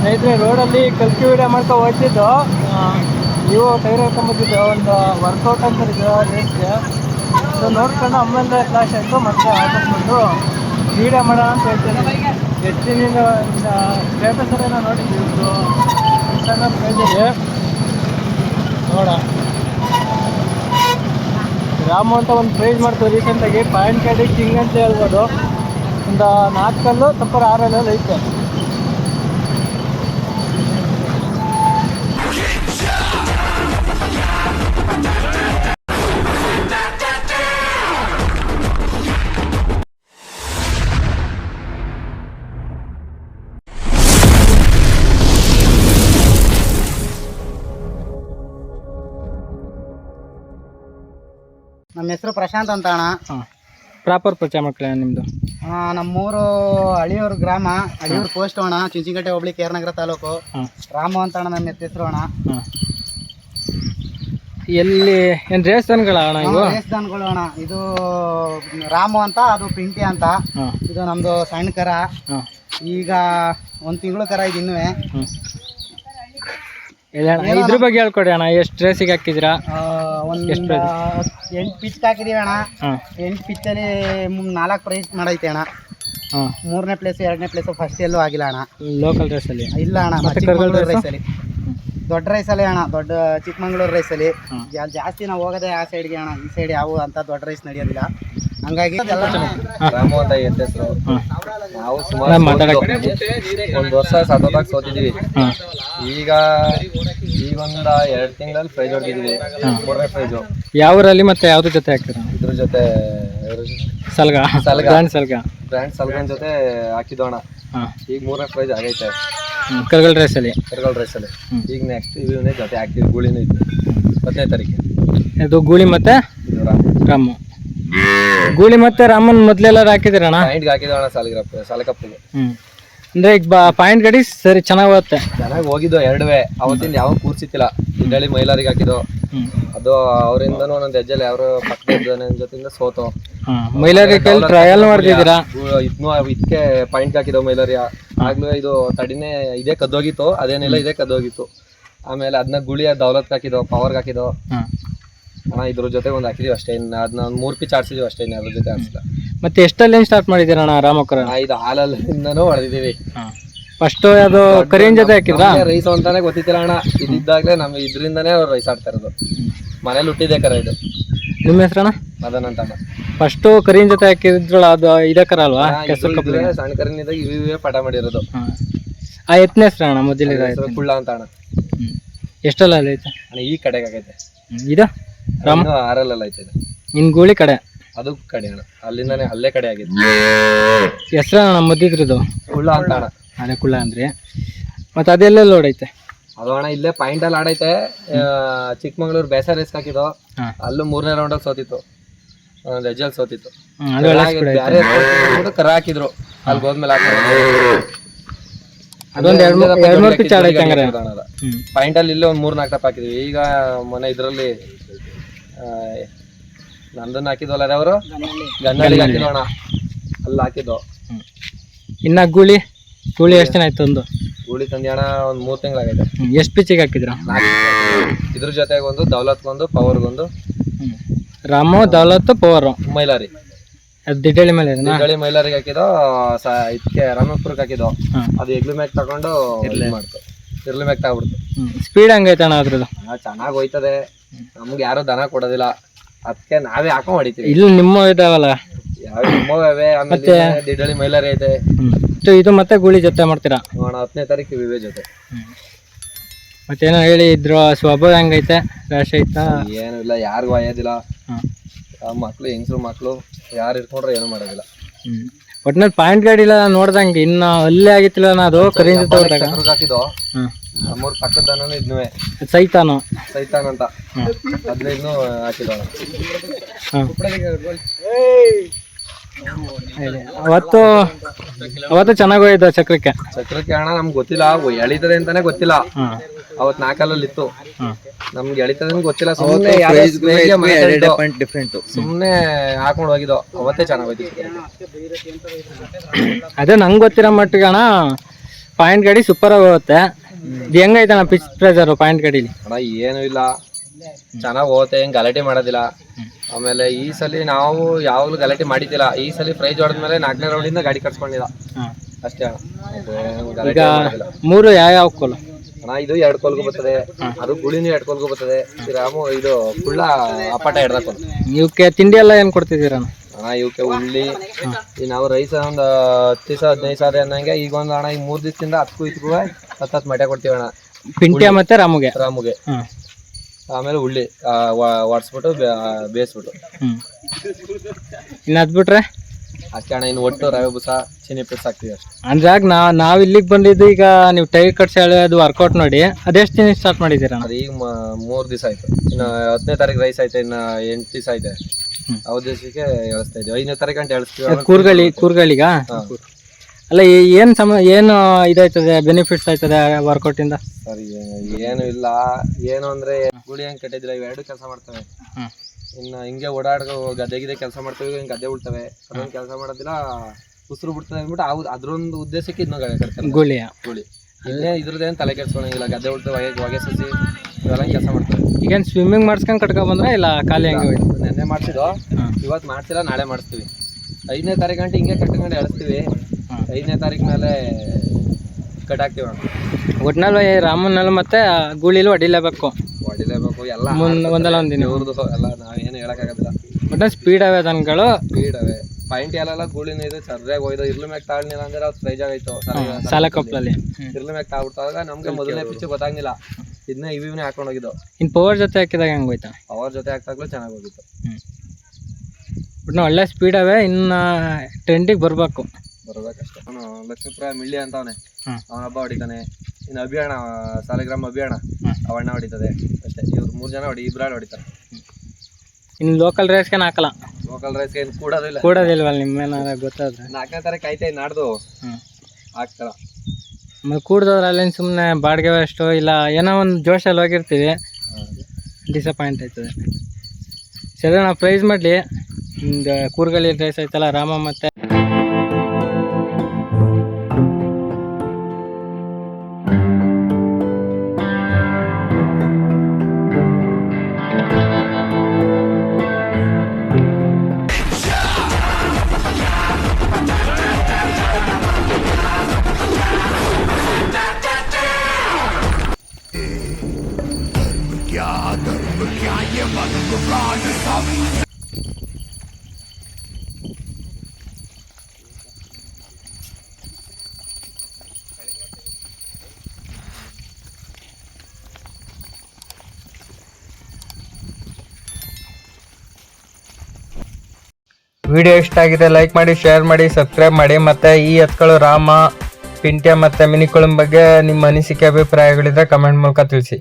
ಸ್ನೇಹಿತರೆ, ರೋಡಲ್ಲಿ ಕಲ್ಕಿ ವಿಡಿಯೋ ಮಾಡ್ತಾ ಹೋಗ್ತಿದ್ದು. ನೀವು ಟೈರ್ ಹಾಕೊಂಬಂದಿದ್ದು ಒಂದು ವರ್ಕೌಟ್ ಅಂತ ರೇಸ್ಗೆ ನೋಡ್ಕೊಂಡು ಅಮ್ಮಂದ ಕ್ಲಾಶ್ ಆಯಿತು, ಮತ್ತೆ ಹಾಕೊಂಡ್ಬಿಟ್ಟು ವಿಡಿಯೋ ಮಾಡೋಣ ಅಂತ ಹೇಳ್ತೀನಿ. ಹೆಚ್ಚಿನ ದಿನದಿಂದ ಸ್ಟೇಟಸಲ್ಲೇನೋ ನೋಡಿದ್ವಿ ಇವರು ಇನ್ಸ್ಟಾಗ್ರಾಮ್ ಪೇಜಲ್ಲಿ ನೋಡ. ರಾಮು ಅಂತ ಒಂದು ಪ್ರೈಸ್ ಮಾಡ್ತೀವಿ ರೀಸೆಂಟಾಗಿ ಪಾಯಿಂಟ್ ಕಡೆ ಕಿಂಗ್ ಅಂತ ಹೇಳ್ಬೋದು. ಒಂದು ನಾಲ್ಕು ಕಲ್ಲು ತಪ್ಪರ ಆರಲ್ಲಲ್ಲಿ ಐತೆ. ನಮ್ಮ ಹೆಸರು ಪ್ರಶಾಂತ್ ಅಂತ ಅಣ್ಣ ಪ್ರಾಪರ್ ಪರಿಚಯ ಮಕ್ಕಳೇ ನಿಮ್ಮದು ನಮ್ಮೂರು ಹಳಿಯೂರು ಗ್ರಾಮ ಹಳಿಯೂರು ಪೋಸ್ಟ್ ಅಣ್ಣ ಚುಂಚಿಗಟ್ಟೆ ಹೋಬಳಿ ಕೇರನಗರ ತಾಲೂಕು. ರಾಮು ಅಂತ ಅಣ್ಣ ನಮ್ಮ ಹೆಸರು ಅಣ್ಣ. ಎಲ್ಲಿ ಏನು ದೇವಸ್ಥಾನಗಳ ಅಣ್ಣ ಇವು? ದೇವಸ್ಥಾನಗಳು ಅಣ್ಣ. ಇದು ರಾಮು ಅಂತ ಅದು ಪಿಂಟಿ ಅಂತ. ಇದು ನಮ್ಮದು ಸಣ್ಣ ಕರ. ಈಗ ಒಂದು ತಿಂಗಳು ಕರ ಇದು ಇನ್ನೂ ಇದ್ರ ಬಗ್ಗೆ ಹೇಳ್ಕೊಡಿ ಅಣ್ಣ. ಎಷ್ಟು ಡ್ರೆಸ್ಸಿಗೆ ಹಾಕಿದ್ದೀರಾ? ಒಂದು ಎಷ್ಟ್ price? ಎಂಟು ಪಿಚ್ ಹಾಕಿದೀವಿ ಅಣ್ಣ. ಹಾಂ. ಎಂಟು ಪಿಚ್ಚಲ್ಲಿ ನಾಲ್ಕು ಪ್ರೈಸ್ ಮಾಡೈತೆ ಅಣ್ಣ. ಹಾಂ. ಮೂರನೇ ಪ್ಲೇಸ್ ಎರಡನೇ ಪ್ಲೇಸ್ ಫಸ್ಟ್ ಎಲ್ಲೂ ಆಗಿಲ್ಲ ಅಣ್ಣ. ಲೋಕಲ್ ರೇಸಲ್ಲಿ ಇಲ್ಲ ಅಣ್ಣ ಮತ್ತೆ ಚಿಕ್ಕಮಗಳೂರು ಕರ್ಗಲ್ ರೈಸ್ ರೈಸಲ್ಲಿ ದೊಡ್ಡ ರೈಸಲ್ಲಿ ಅಣ್ಣ ದೊಡ್ಡ ಚಿಕ್ಕಮಗಳೂರು ರೈಸಲ್ಲಿ ಅಲ್ಲಿ. ಜಾ- ಜಾಸ್ತಿ ನಾವು ಹೋಗೋದೇ ಆ ಸೈಡ್ಗೆ ಅಣ್ಣ ಈ ಸೈಡ್ ಯಾವ ಅಂತ ದೊಡ್ಡ ರೈಸ್ ನಡೆಯೋದಿಲ್ಲ. ಹಂಗಾಗಿ ರಾಮು ಅಂತ ಎತ್ತ ಹೆಸರು ನಾವು ಸುಮಾರು ಒಂದು ವರ್ಷ ಸತತಾಗಿ ಸೋತಿದ್ದೀವಿ ಈಗ ಈ ಒಂದ ಎರಡು ತಿಂಗಳಲ್ಲಿ ಪ್ರೈಜ್ ಹೊಡೆದಿದೀವಿ. ಮೂರನೇ ಪ್ರೈಸು ಯಾವೂರಲ್ಲಿ ಮತ್ತೆ ಯಾವ್ದ್ರ ಜೊತೆ ಹಾಕ್ತೀರಾ? ಇದ್ರ ಜೊತೆ ಸಲ್ಗ. ಸಲ್ಗ. ಬ್ರ್ಯಾಂಡ್ ಸಲ್ಗ. ಬ್ರ್ಯಾಂಡ್ ಸಲ್ಗನ್ ಜೊತೆ ಹಾಕಿದೋಣ ಈಗ ಮೂರನೇ ಪ್ರೈಸ್ ಆಗೈತೆ. ಕರ್ಗಲ್ ರೇಸಲ್ಲಿ ಕರ್ಗಲ್ ರೈಸಲ್ಲಿ. ಈಗ ನೆಕ್ಸ್ಟ್ ಇವನೇ ಜೊತೆ ಹಾಕ್ತೀವಿ ಗೂಳಿನೂ ಇತ್ತು ಹತ್ತನೇ ತಾರೀಕು. ಇದು ಗೂಳಿ ಮತ್ತೆ ರಾಮು. ಗೂಳಿ ಮತ್ತೆ ರಾಮನ್ ಮೊದ್ಲೆಲ್ಲಾರು ಹಾಕಿದಿರಣ್ಣ ಪಾಯಿಂಟ್ಗೆ ಹಾಕಿದೋಣ ಸಾಲಿಗ್ರಪ್ಪ ಸಾಲಕಪ್ಪಿಗೆ. ಹ್ಮ್. ಅಂದ್ರೆ ಈಗ ಬಾ ಪಾಯಿಂಟ್ ಗಡಿ ಸರಿ ಚೆನ್ನಾಗಿ ಹೋಗುತ್ತೆ. ಚೆನ್ನಾಗಿ ಹೋಗಿದ್ದು ಎರಡುವೆ. ಅವತ್ತಿಂದ ಯಾವ ಕೂರ್ಸಿತ್ತಿಲ್ಲ. ಹಿಂದಳಿ ಮೈಲಾರಿಗೆ ಹಾಕಿದ್ದು. ಅದು ಅವರಿಂದನೂ ಒಂದೊಂದು ಹೆಜ್ಜೆಲಿ ಯಾರು ಪಕ್ಕದ ಜೊತೆಯಿಂದ ಸೋತು. ಮೈಲಾರಿ ಕೈಲಿ ಟ್ರಯಲ್ ಮಾಡ್ತಿದ್ದೀರಾ? ಇದ್ನು ಇದಕ್ಕೆ ಪಾಯಿಂಟ್ ಹಾಕಿದ್ದು ಮೈಲಾರಿ. ಆಗ್ಲೂ ಇದು ತಡಿನೇ ಇದೇ ಕದ್ದೋಗಿತ್ತು. ಅದೇನಿಲ್ಲ ಇದೇ ಕದ್ದೋಗಿತ್ತು. ಆಮೇಲೆ ಅದನ್ನ ಗುಳಿಯ ದೌಲತ್ ಹಾಕಿದೋ ಪವರ್ಗೆ ಹಾಕಿದೋ ಹಾಂ. ಅಣ್ಣ ಇದ್ರ ಜೊತೆ ಒಂದು ಹಾಕಿದೀವಿ ಅಷ್ಟೇ. ಇನ್ನು ಅದನ್ನ ಒಂದು ಮೂರು ಪಿಚ್ ಆಡ್ಸಿದೀವಿ ಅಷ್ಟೇ ಇನ್ನು ಅದ್ರ ಜೊತೆ ಆಡ್ಸಿಲ್ಲ ಮತ್ತೆ ಎಷ್ಟಲ್ಲಿ ಸ್ಟಾರ್ಟ್ ಮಾಡಿದ್ದೀರಣ್ಣ ರಾಮಕರ? ಆ, ಇದು ಹಾಲಲ್ಲಿಂದನೂ ಹೊಡೆದಿದ್ದೀವಿ. ಫಸ್ಟ್ ಅದು ಕರಿಯನ್ ಜೊತೆ ಹಾಕಿದ್ರಾ? ರೈಸ್ ಅಂತಾನೆ ಗೊತ್ತಿತ್ತಿಲ್ಲ ಅಣ್ಣ. ಇದ್ದಾಗಲೇ ನಮ್ಗೆ ಇದರಿಂದನೇ ಅವ್ರು ರೈಸ್ ಆಡ್ತಾ ಇರೋದು. ಮನೇಲಿ ಹುಟ್ಟಿದೆ ಕರ ಇದು. ನಿಮ್ಮ ಹೆಸರಣ್ಣ ಮದನ್ ಅಂತ ಅಣ್ಣ. ಫಸ್ಟು ಕರಿಯನ್ ಜೊತೆ ಹಾಕಿದ್ರಲ್ಲ ಅದು ಇದೇ ಕರ ಅಲ್ವಾ? ಕೆಸರು ಕಪ್ಪಲಿ ಸಣ್ಣ ಕರಿನಿಂದ ಇವು ಇವೇ ಪಟ ಮಾಡಿರೋದು. ಆ ಎತ್ತನೇ ಹೆಸರು ಅಣ್ಣ ಹೆಸರು ಕುಳ್ಳ ಅಂತ ಅಣ್ಣ. ಎಷ್ಟಲ್ಲ ಐತೆ? ಅಣ್ಣ ಈ ಕಡೆಗೆ ಆಗೈತೆ. ಇದು? ರಾಮ ಐತೆ ನಿನ್ ಗೂಳಿ ಕಡೆ. ಅದು ಕಡೆ ಅಣ್ಣ. ಅಲ್ಲಿಂದಾನೆ ಅಲ್ಲೇ ಕಡೆ ಆಗಿದೆ ಹೆಸರಣ್ಣ ಮದ್ದಿದ್ರದು? ಕುಳ್ಳ ಅಂತ ಅಣ್ಣ. ಅದೇ ಕುಳ್ಳ ಅಂದ್ರೆ. ಮತ್ತೆ ಅದೆಲ್ಲೆಲ್ಲ ಓಡೈತೆ ಅದು ಅಣ್ಣ ಇಲ್ಲೇ ಪಾಯಿಂಟ್ ಅಲ್ಲಿ ಆಡೈತೆ. ಚಿಕ್ಕಮಗಳೂರು ಬೇಸರ ಬೇಸ ರೇಸ್ ಹಾಕಿದ್ದು ಅಲ್ಲೂ ಮೂರನೇ ರೌಂಡ್ ಅಲ್ಲಿ ಸೋತಿತ್ತು. ರೆಜಲ್ ಸೋತಿತ್ತು. ಬೇರೆ ಕೂಡ ಕರ ಹಾಕಿದ್ರು. ಅಲ್ಲಿ ಹೋದ್ಮೇಲೆ ಪಾಯಿಂಟ್ ಅಲ್ಲಿ ಇಲ್ಲೇ ಒಂದ್ ಮೂರ್ ನಾಲ್ಕು ಟಪ್ ಹಾಕಿದ್ವಿ. ಈಗ ಮೊನ್ನೆ ಇದರಲ್ಲಿ ನಂದನ್ನ ಹಾಕಿದ್ವಲ್ಲ ಅವರು? ಗನ್ನಳ್ಳಿಗೆ ಹಾಕಿದೋಣ ಅಣ್ಣ. ಅಲ್ಲಿ ಹಾಕಿದ್ದು. ಇನ್ನ ಗೂಳಿ ಗೂಳಿ ಎಷ್ಟು ದಿನ ಆಯ್ತು ಒಂದು? ಗೂಳಿ ತಂದ್ಯಾಣ ಅಣ್ಣ ಒಂದು ಮೂರು ತಿಂಗಳಾಗೈತೆ. ಎಷ್ಟು ಪಿಚ್ಚಿಗೆ ಹಾಕಿದ್ರ? ಇದ್ರ ಜೊತೆಗೆ ಒಂದು ದೌಲತ್ಗೊಂದು ಪವರ್ಗೊಂದು. ರಾಮು ದೌಲತ್ ಪವರು ಮೈಲಾರಿ. ಅದು ದಿಡ್ಡಳಿ ಮೇಲೆ ದಿಡ್ಡಳಿ ಗಳಿ ಮೈಲಾರಿಗೆ ಹಾಕಿದ್ದು ಸ ಇದಕ್ಕೆ ರಾಮಪುರಕ್ಕೆ ಹಾಕಿದೋ ಅದು ಎಗ್ಲಿ ಮ್ಯಾಕ್ ತಗೊಂಡು ಇರ್ಲಿ. ಮಾಡ್ತು. ಇರ್ಲಿ ಮ್ಯಾಕ್ ತಗೊಬಿಡ್ತು. ಹ್ಞೂ ಸ್ಪೀಡ್ ಹಂಗೈತೆ ಅಣ್ಣ ಅದ್ರದ್ದು? ಚೆನ್ನಾಗಿ ಹೋಯ್ತದೆ. ನಮ್ಗೆ ಯಾರು ದನ ಕೊಡೋದಿಲ್ಲ. ಅದಕ್ಕೆ ನಾವೇ ಹಾಕೊಂಡ್ ಹೊಡಿತೀವಿ. ಇಲ್ಲಿ ನಿಮ್ಮ ಇದಾವಲ್ಲ ಯಾವ ನಿಮ್ಮವೇ ಆಮೇಲೆ ದಿಡಳಿ ಮೈಲಾರಿ ಐತೆ. ಹ್ಞೂ ಇದು ಮತ್ತೆ ಗುಳಿ ಜೊತೆ ಮಾಡ್ತೀರಾ? ನೋಡೋಣ ಹತ್ತನೇ ತಾರೀಕು ವಿವೆ ಜೊತೆ. ಮತ್ತೇನೋ ಹೇಳಿ ಇದ್ರ ಸ್ವಭಾವ ಹೆಂಗೈತೆ? ರಾಶಿ ಐತಾ? ಏನೂ ಇಲ್ಲ ಯಾರಿಗೂ ಒಯ್ಯೋದಿಲ್ಲ ಹಾಂ. ಆ ಮಕ್ಳು ಹೆಂಗಸ್ರು ಮಕ್ಳು ಯಾರು ಇಟ್ಕೊಂಡ್ರೆ ಏನು ಮಾಡೋದಿಲ್ಲ. ಹ್ಞೂ ಒಟ್ನಲ್ಲಿ ಪಾಯಿಂಟ್ ಗಾಡಿ ಇಲ್ಲ ನೋಡ್ದಂಗೆ ಇನ್ನ ಅಲ್ಲೇ ಆಗಿತ್ತಿಲ್ಲ ಅದು ಕರಿಯಿಂದ ತಗೊಂಡಾಗ ಹಾಕಿದ್ದು? ನಮ್ಮೂರ್ ಪಕ್ಕದ ದನನೂ ಇದ್ನುವೆ. ಸೈತಾನು. ಸೈತಾನ ಅಂತ. ಹದಿನೈದು ಹಾಕಿದವ. ಅವತ್ತು ಅವತ್ತು ಚೆನ್ನಾಗಿ ಹೋಯ್ತು ಚಕ್ರಕ್ಕೆ? ಚಕ್ರಕ್ಕೆ ಅಣ್ಣ ನಮ್ಗೆ ಗೊತ್ತಿಲ್ಲ. ಅವು ಎಳಿತದೆ ಅಂತಾನೆ ಗೊತ್ತಿಲ್ಲ. ಅವತ್ ನಾಲ್ಕಲ್ಲಲ್ಲಿ ಇತ್ತು ನಮ್ಗೆ ಎಳಿತದೆ ಗೊತ್ತಿಲ್ಲ. ಸುಮ್ಮನೆ ಡಿಫ್ರೆಂಟ್ ಸುಮ್ಮನೆ ಹಾಕೊಂಡು ಹೋಗಿದ್ದು. ಅವತ್ತೇ ಚೆನ್ನಾಗೋಯ್ತು ಅದೇ ನಂಗೆ ಗೊತ್ತಿರೋ ಮಟ್ಟಿಗೆ ಅಣ್ಣ ಪಾಯಿಂಟ್ ಗಾಡಿ ಸೂಪರ್ ಆಗಿ ಹೋಗುತ್ತೆ. ಇದು ಹೆಂಗೈತೆ ಅಣ್ಣ ಪಿಚ್ ಪ್ರೆಸರು ಪಾಯಿಂಟ್ ಕಡಿಲಿ ಅಣ್ಣ ಏನು ಇಲ್ಲ. ಚೆನ್ನಾಗಿ ಹೋಗುತ್ತೆ ಹೆಂಗ್ ಗಲಾಟೆ ಮಾಡೋದಿಲ್ಲ. ಆಮೇಲೆ ಈ ಸಲ ನಾವು ಯಾವಾಗ್ಲೂ ಗಲಾಟೆ ಮಾಡಿದ್ದಿಲ್ಲ. ಈ ಸಲ ಪ್ರೈಜ್ ಹೊಡೆದ್ಮೇಲೆ ನಾಲ್ಕನೇ ರೌಂಡಿಂದ ಗಾಡಿ ಕಟ್ಸ್ಕೊಂಡಿಲ್ಲ. ಅಷ್ಟೇ ಅಣ್ಣ. ಈಗ ಗಲಾಟೆ ಮಾಡೋದಿಲ್ಲ. ಮೂರು ಯಾವ ಯಾವ ಕೋಲು? ಅಣ್ಣ ಇದು ಎರಡು ಕೋಲ್ಗೂ ಬರ್ತದೆ. ಅದು ಗುಳಿನೂ ಎರಡ್ ಕೋಲ್ಗೂ ಬರ್ತದೆ. ಈ ರಾಮು ಇದು ಕುಳ್ಳ ಅಪಾಟ ಎರಡ ಕೋಲ್. ಇವಕ್ಕೆ ತಿಂಡಿ ಎಲ್ಲ ಏನು ಕೊಡ್ತಿದ್ದೀರಣ್ಣ? ಅಣ್ಣ ಇವಕ್ಕೆ ಉಳ್ಳಿ. ಈ ನಾವು ರೈಸ್ ಒಂದ್ ಹತ್ತು ದಿವಸ ಹದಿನೈದು ಸಾವಿರ ಅನ್ನಂಗೆ ಈಗ ಒಂದ್ ಅಣ್ಣ ಈಗ ಮೂರ್ ದಿವಸದಿಂದ ಹತ್ತು ಇದ್ಕು ಹತ್ತು ಮಠ ಕೊಡ್ತೀವಿ ಅಣ್ಣ. ಪಿಂಟ್ಯ ಮತ್ತೆ ರಾಮುಗೆ? ರಾಮುಗೆ. ಹಾಂ ಆಮೇಲೆ ಉಳ್ಳಿ ಒಡ್ಸ್ಬಿಟ್ಟು ಬೇಯಿಸ್ಬಿಟ್ಟು. ಹ್ಮ್. ಇನ್ನು ಅದು ಅಷ್ಟೇ ಅಣ್ಣ ಇನ್ನು ಒಟ್ಟು ರವೆ ಬುಸ ಚಿನಿ ಪಿಸ್ ಹಾಕ್ತೀವಿ ಅಷ್ಟೇ. ಅಂದ್ರಾಗ ನಾ ನಾವು ಇಲ್ಲಿಗೆ ಬಂದಿದ್ದು ಈಗ ನೀವು ಟೈರ್ ಕಟ್ಸಿ ಅದು ವರ್ಕೌಟ್ ನೋಡಿ ಅದೆಷ್ಟು ದಿನ ಸ್ಟಾರ್ಟ್ ಮಾಡಿದೀರ ಅದು ಈಗ ಮೂರು ದಿವಸ ಆಯ್ತು. ಇನ್ನು ಹತ್ತನೇ ತಾರೀಕು ರೈಸ್ ಆಯ್ತು ಇನ್ನು ಎಂಟು ದಿವಸ ಆಯ್ತು? ಹ್ಮ್. ಅವ್ರ ದಿವಸಕ್ಕೆ ಎಳಿಸ್ತಾ ಇದ್ದೀವಿ ಐದನೇ ತಾರೀಕು ಅಂತ ಎಳಿಸ್ತೀವಿ. ಕೂರ್ಗಳಿ ಕೂರ್ಗಳಿಗ. ಅಲ್ಲ ಏನು ಸಮ ಏನು ಇದಾಯ್ತದೆ ಬೆನಿಫಿಟ್ಸ್ ಆಯ್ತದೆ ವರ್ಕೌಟಿಂದ ಸರಿ ಏನು ಇಲ್ಲ. ಏನು ಅಂದ್ರೆ ಗುಳಿ ಹಂಗೆ ಕಟ್ಟಿದ್ರೆ ಇವೆರಡು ಕೆಲಸ ಮಾಡ್ತವೆ. ಇನ್ನು ಹಿಂಗೆ ಓಡಾಡ್ಕೊ ಗದ್ದೆ ಗಿದೆ ಕೆಲಸ ಮಾಡ್ತವೆ ಹಿಂಗೆ ಗದ್ದೆ ಉಳ್ತವೆ. ಅದೊಂದು ಕೆಲಸ ಮಾಡೋದಿಲ್ಲ ಉಸಿರು ಬಿಡ್ತದೆ ಅಂದ್ಬಿಟ್ಟು ಅವು ಅದ್ರೊಂದು ಉದ್ದೇಶಕ್ಕೆ ಇದನ್ನ ಕಟ್ತಾರೆ. ಗುಳಿಯ ಗುಳಿ. ಇಲ್ಲೇ ಇದ್ರದ್ದೇನು ತಲೆ ಕೆಡ್ಸ್ಕೊಳಂಗಿಲ್ಲ ಗದ್ದೆ ಉಳ್ತವೆ ಹೊಗೆ ಹೊಗೆ ಸಸಿ ಇವೆಲ್ಲ ಕೆಲಸ ಮಾಡ್ತವೆ. ಈಗೇನು ಸ್ವಿಮ್ಮಿಂಗ್ ಮಾಡ್ಸ್ಕೊಂಡು ಕಟ್ಕೊಂಡ್ ಬಂದ್ರೆ ಇಲ್ಲ ಖಾಲಿ ಹಂಗೆ ನೆನ್ನೆ ಮಾಡ್ಸಿದ್ದು. ಇವತ್ತು ಮಾಡ್ಸಿಲ್ಲ ನಾಳೆ ಮಾಡಿಸ್ತೀವಿ. ಐದನೇ ತಾರೀಕು ಗಂಟೆ ಹಿಂಗೆ ಕಟ್ಕೊಂಡು ಎಳಿಸ್ತೀವಿ. ಐದನೇ ತಾರೀಕು ಮೇಲೆ ಕಟ್ಟಾಕ್ತೀವಿ ಅಣ್ಣ. ಒಟ್ನಲ್ಲಿ ರಾಮನಲ್ಲಿ ಮತ್ತೆ ಗೂಳಿಲಿ ಹೊಡಿಲೇಬೇಕು ಹೊಡಿಲೇಬೇಕು ಎಲ್ಲ ಮುಂದ್ ಒಂದಲ್ಲ ಒಂದ್ ದಿನ. ಇವ್ರದ್ದು ಎಲ್ಲ ನಾವೇನು ಹೇಳಕ್ಕಾಗೋದಿಲ್ಲ. ಒಟ್ನಲ್ಲಿ ಸ್ಪೀಡ್ ಅವೇ ದನಗಳು. ಸ್ಪೀಡ್ ಅವೇ. ಪಾಯಿಂಟ್ ಎಲ್ಲ ಗೂಳಿನ ಇದೆ ಸರಿಯಾಗಿ ಹೋಯ್ದು ಇರ್ಲ ಮ್ಯಾಗ ತಾಳ್ನಿಲ್ಲ ಅಂದ್ರೆ ಅವ್ರು ಪ್ರೈಜ್ ಆಗೈತು ಸಾಲ ಕಪ್ಲಲ್ಲಿ ಇರ್ಲು ಮ್ಯಾಗ ತಾಳ್ಬಿಟ್ಟಾಗ ನಮ್ಗೆ ಮೊದಲನೇ ಪಿಚ್ಚು ಗೊತ್ತಾಗಿಲ್ಲ ಇದನ್ನ ಇವಿವ್ನೇ ಹಾಕೊಂಡು ಹೋಗಿದ್ದು. ಇನ್ ಪವರ್ ಜೊತೆ ಹಾಕಿದಾಗ ಹೆಂಗೆ ಹೋಯ್ತಾ? ಪವರ್ ಜೊತೆ ಹಾಕ್ದಾಗ್ಲೂ ಚೆನ್ನಾಗಿ ಹೋಗಿತ್ತು. ಒಟ್ಟು ಒಳ್ಳೆ ಸ್ಪೀಡ್ ಅವೇ. ಇನ್ನು ಟ್ರೆಂಡಿಗೆ ಬರಬೇಕು. ಬರ್ಬೇಕಷ್ಟೇ. ಅವನು ಲಕ್ಷ್ಮೀಪುರ ಮಿಳ್ಳಿ ಅಂತವನೆ. ಅವನೇ ಅವನ ಹಬ್ಬ ಹೊಡಿತಾನೆ. ಇನ್ನು ಅಭಿಯಾಣ ಸಾಲಿಗ್ರಾಮ್ ಅಭಿಯಾಣ. ಅವಣ್ಣ ಹೊಡಿತದೆ. ಅಷ್ಟೇ. ಇವ್ರು ಮೂರು ಜನ ಹೊಡಿ ಇಬ್ರಾಡ್ ಹೊಡಿತಾರೆ. ಇನ್ನು ಲೋಕಲ್ ರೇಸ್ಗೆ ಹಾಕಲ್ಲ ಲೋಕಲ್ ರೈಸ್ಗೆ ಏನು ಕೂಡೋದಿಲ್ಲ. ಕೂಡೋದಿಲ್ವಲ್ಲ ನಿಮ್ಮೇನಾರ ಗೊತ್ತಾದ್ರೆ. ನಾಲ್ಕನೇ ತಾರೀಕು ಐತೆ ನಾಡ್ದು. ಹಾಕ್ತಾರ ಆಮೇಲೆ ಕೂಡಿದವ್ರು ಅಲ್ಲೇನು ಸುಮ್ಮನೆ ಬಾಡಿಗೆ ಅಷ್ಟು ಇಲ್ಲ ಏನೋ ಒಂದು ಜೋಶಲ್ಲಿ ಹೋಗಿರ್ತೀವಿ. ಡಿಸಪಾಯಿಂಟ್ ಆಯ್ತದೆ. ಸರಿ ನಾವು ಪ್ರೈಸ್ ಮಾಡಲಿ. ನಿಮ್ದು ಕೂರ್ಗಲ್ಲಿ ರೇಸ್ ಆಯ್ತಲ್ಲ ರಾಮ ಮತ್ತೆ ವಿಡಿಯೋ ಇಷ್ಟ ಆಗಿದೆ ಲೈಕ್ ಮಾಡಿ, ಶೇರ್ ಮಾಡಿ, ಸಬ್ಸ್ಕ್ರೈಬ್ ಮಾಡಿ. ಮತ್ತೆ ಈ ಎತ್ಗಳು ರಾಮ, ಪಿಂಟ್ಯ ಮತ್ತೆ ಮಿನಿಕುಳಂ ಬಗ್ಗೆ ನಿಮ್ಮ ಅನಿಸಿಕೆ, ಅಭಿಪ್ರಾಯಗಳಿದ್ರೆ ಕಮೆಂಟ್ ಮೂಲಕ ತಿಳಿಸಿ.